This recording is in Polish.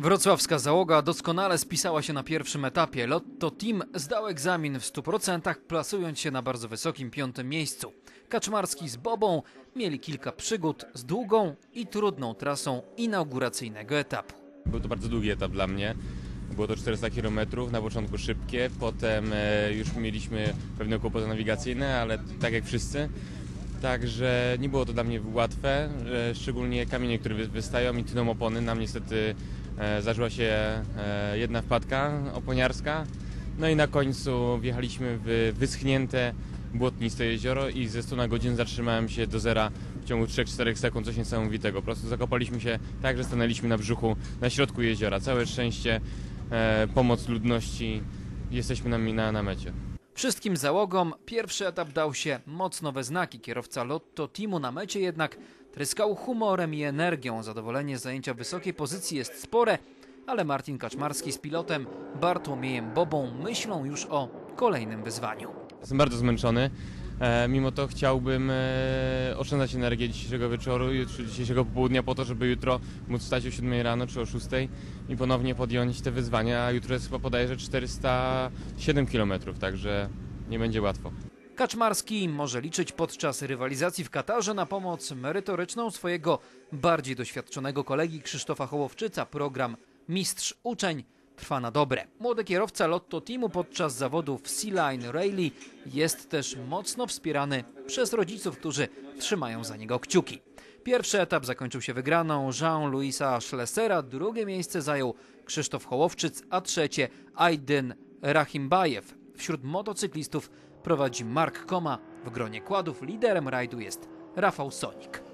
Wrocławska załoga doskonale spisała się na pierwszym etapie. Lotto Team zdał egzamin w 100%, plasując się na bardzo wysokim piątym miejscu. Kaczmarski z Bobą mieli kilka przygód z długą i trudną trasą inauguracyjnego etapu. Był to bardzo długi etap dla mnie. Było to 400 km, na początku szybkie, potem e, już mieliśmy pewne kłopoty nawigacyjne, ale tak jak wszyscy. Także nie było to dla mnie łatwe, e, szczególnie kamienie, które wy- wystają i tną opony. Nam niestety e, zdarzyła się e, jedna wpadka oponiarska. No i na końcu wjechaliśmy w wyschnięte, błotniste jezioro i ze 100 na zatrzymałem się do zera w ciągu 3-4 sekund, coś niesamowitego. Po prostu zakopaliśmy się tak, że stanęliśmy na brzuchu, na środku jeziora. Całe szczęście, e, pomoc ludności, jesteśmy na, na, na mecie. Wszystkim załogom pierwszy etap dał się mocno we znaki. Kierowca Lotto Teamu na mecie jednak tryskał humorem i energią. Zadowolenie z zajęcia wysokiej pozycji jest spore, ale Martin Kaczmarski z pilotem Bartłomiejem Bobą myślą już o kolejnym wyzwaniu. Jestem bardzo zmęczony. E, mimo to chciałbym e, oszczędzać energię dzisiejszego wieczoru, jutro, dzisiejszego popołudnia po to, żeby jutro móc wstać o 7 rano czy o 6 i ponownie podjąć te wyzwania. A jutro jest chyba że 407 km, także nie będzie łatwo. Kaczmarski może liczyć podczas rywalizacji w Katarze na pomoc merytoryczną swojego bardziej doświadczonego kolegi Krzysztofa Hołowczyca. Program Mistrz Uczeń trwa na dobre. Młody kierowca Lotto Teamu podczas zawodów Sea Line Rally jest też mocno wspierany przez rodziców, którzy trzymają za niego kciuki. Pierwszy etap zakończył się wygraną Jean-Louisa Schlesera, drugie miejsce zajął Krzysztof Hołowczyc, a trzecie Aydin Rahimbajew. Wśród motocyklistów prowadzi Mark Koma. W gronie kładów liderem rajdu jest Rafał Sonik.